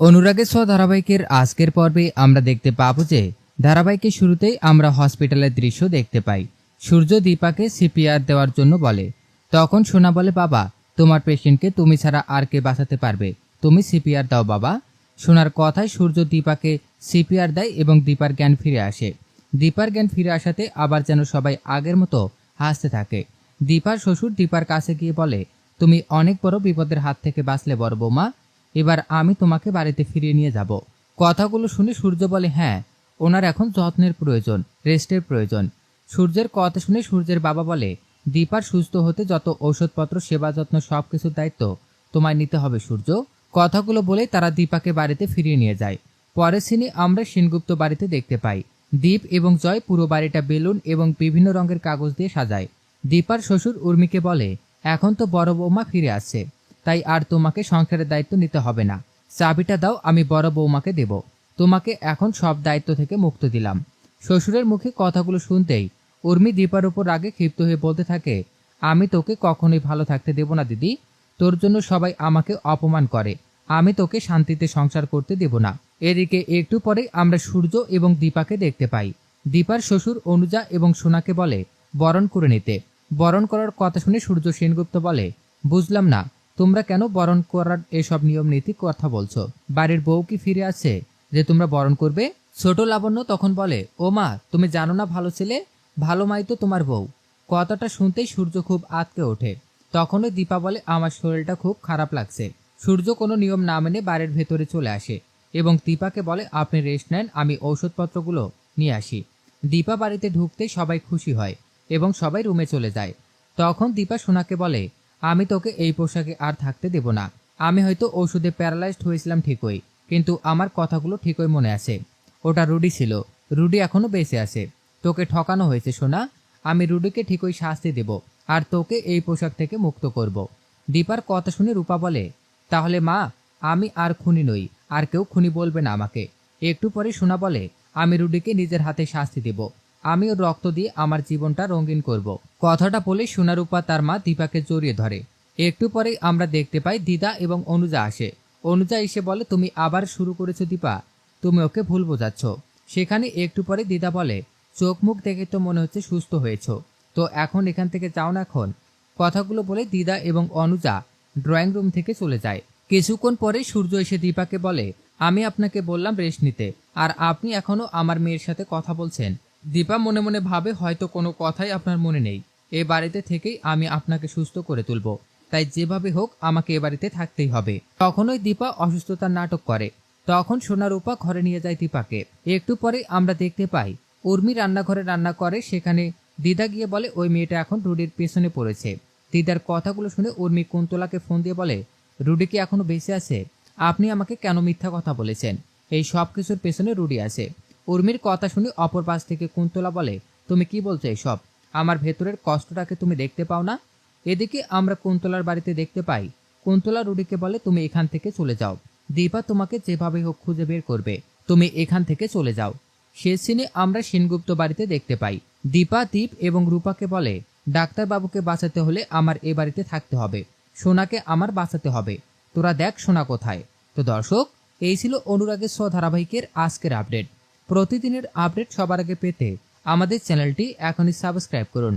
অনুরাগের ছ ধারাবাহিকের আজকের পর্বে আমরা দেখতে পাবো যে ধারাবাহিকের শুরুতেই আমরা হসপিটালের দৃশ্য দেখতে পাই। সূর্য দীপাকে সিপিআর দেওয়ার জন্য বলে। তখন সোনা বলে, বাবা, তোমার পেশেন্টকে তুমি ছাড়া আর কে বাঁচাতে পারবে? তুমি সিপিআর দাও, বাবা। সোনার কথায় সূর্য দীপাকে সিপিআর দেয় এবং দীপার জ্ঞান ফিরে আসে। দীপার জ্ঞান ফিরে আসাতে আবার যেন সবাই আগের মতো হাসতে থাকে। দীপার শ্বশুর দীপার কাছে গিয়ে বলে, তুমি অনেক বড় বিপদের হাত থেকে বাঁচলে বড় বৌমা। এবার আমি তোমাকে বাড়িতে ফিরিয়ে নিয়ে যাব। কথাগুলো শুনে সূর্য বলে হ্যাঁ ওনার এখন যত্নের প্রয়োজন, রেস্টের প্রয়োজন। সূর্যের কথা শুনে সূর্যের বাবা বলে দীপার সুস্থ হতে যত ঔষধপত্র, সেবা যত্ন সব কিছুর দায়িত্ব তোমায় নিতে হবে সূর্য। কথাগুলো বলে তারা দীপাকে বাড়িতে ফিরিয়ে নিয়ে যায়। পরের সিনে আমরা সেনগুপ্ত বাড়িতে দেখতে পাই। দীপ এবং জয় পুরো বাড়িটা বেলুন এবং বিভিন্ন রঙের কাগজ দিয়ে সাজায়। দীপার শ্বশুর উর্মিকে বলে, এখন তো বড় বৌমা ফিরে আসছে। তাই আর তোমাকে সংসারের দায়িত্ব নিতে হবে না। চাবিটা দাও, আমি বড় বৌমাকে দেব। তোমাকে এখন সব দায়িত্ব থেকে মুক্ত দিলাম। শ্বশুরের মুখে কথাগুলো শুনতেই উর্মি দীপার উপর রাগে ক্ষিপ্ত হয়ে বলতে থাকে, আমি তোকে কখনোই ভালো থাকতে দেব না, দিদি। তোর জন্য সবাই আমাকে অপমান করে। আমি তোকে শান্তিতে সংসার করতে দেব না। এদিকে একটু পরে আমরা সূর্য এবং দীপাকে দেখতে পাই। দীপার শ্বশুর অনুজা এবং সোনাকে বলে, বরণ করে নিতে। বরণ করার কথা শুনে সূর্য সেনগুপ্ত বলে, বুঝলাম না তোমরা কেন বরণ করার এসব নিয়ম, নীতি, কথা বলছো? বাড়ির বউ কি ফিরে আছে যে তোমরা বরণ করবে? ছোট লাবণ্য তখন বলে, ও মা, তুমি জানো না ভালো ছেলে? ভালো মাই তো তোমার বউ। কথাটা শুনতেই সূর্য খুব আতকে ওঠে। তখনই দীপা বলে, আমার শরীরটা খুব খারাপ লাগছে। সূর্য কোনো নিয়ম না মেনে বাড়ির ভেতরে চলে আসে এবং দীপাকে বলে, আপনি রেস্ট নেন, আমি ঔষধপত্রগুলো নিয়ে আসি। দীপা বাড়িতে ঢুকতে সবাই খুশি হয় এবং সবাই রুমে চলে যায়। তখন দীপা সোনাকে বলে আমি তোকে এই পোশাকে আর থাকতে দেব না। আমি হয়তো ওষুধে প্যারালাইজড হয়েছিলাম ঠিকই, কিন্তু আমার কথাগুলো ঠিকই মনে আছে। ওটা রুডি ছিল। রুডি এখনও বেঁচে আছে। তোকে ঠকানো হয়েছে, সোনা। আমি রুডিকে ঠিকই শাস্তি দেব, আর তোকে এই পোশাক থেকে মুক্ত করব। দীপার কথা শুনে রূপা বলে, তাহলে মা, আমি আর খুনি নই, আর কেউ খুনি বলবে না আমাকে। একটু পরে সোনা বলে, আমি রুডিকে নিজের হাতে শাস্তি দেব। আমি ওর রক্ত দিয়ে আমার জীবনটা রঙিন করব। কথাটা বলে সোনারূপা তার মা দীপাকে জড়িয়ে ধরে। একটু পরেই আমরা দেখতে পাই দিদা এবং অনুজা আসে। অনুজা এসে বলে, তুমি আবার শুরু করেছ দীপা। তুমি ওকে ভুল বোঝাচ্ছ। সেখানে একটু পরে দিদা বলে, চোখ মুখ দেখে তো মনে হচ্ছে সুস্থ হয়েছ। তো এখন এখান থেকে যাও না এখন? কথাগুলো বলে দিদা এবং অনুজা ড্রয়িং রুম থেকে চলে যায়। কিছুক্ষণ পরে সূর্য এসে দীপাকে বলে, আমি আপনাকে বললাম রেস্ট নিতে, আর আপনি এখনও আমার মেয়ের সাথে কথা বলছেন। দীপা মনে মনে ভাবে, হয়তো কোনো কথাই আপনার মনে নেই। এ বাড়িতে থেকেই আমি আপনাকে সুস্থ করে তুলব। তাই যেভাবে হোক আমাকে এ বাড়িতে থাকতেই হবে। তখনই দীপা অসুস্থতার নাটক করে। তখন সোনারূপা ঘরে নিয়ে যায় দীপাকে। একটু পরে আমরা দেখতে পাই, উর্মি রান্নাঘরে রান্না করে সেখানে দিদা গিয়ে বলে, ওই মেয়েটা এখন রুডির পেছনে পড়েছে। দিদার কথাগুলো শুনে উর্মি কুন্তলাকে ফোন দিয়ে বলে, রুডি কি এখনও বেঁচে আছে? আপনি আমাকে কেন মিথ্যা কথা বলেছেন? এই সব কিছুর পেছনে রুডি আছে। উর্মির কথা শুনে অপর পাশ থেকে কুন্তলা বলে, তুমি কি বলছো এসব? আমার ভেতরের কষ্টটাকে তুমি দেখতে পাও না। এদিকে আমরা কুন্তলার বাড়িতে দেখতে পাই। কুন্তলা রুডিকে বলে, তুমি এখান থেকে চলে যাও। দীপা তোমাকে যেভাবে হোক খুঁজে বের করবে। তুমি এখান থেকে চলে যাও। শেষ সিনে আমরা সেনগুপ্ত বাড়িতে দেখতে পাই। দীপা, দীপ এবং রূপাকে বলে, ডাক্তারবাবুকে বাঁচাতে হলে আমার এ বাড়িতে থাকতে হবে। সোনাকে আমার বাঁচাতে হবে। তোরা দেখ সোনা কোথায়। তো দর্শক, এই ছিল অনুরাগের স্ব ধারাবাহিকের আজকের আপডেট। প্রতিদিনের আপডেট সবার আগে পেতে আমাদের চ্যানেলটি এখনই সাবস্ক্রাইব করুন।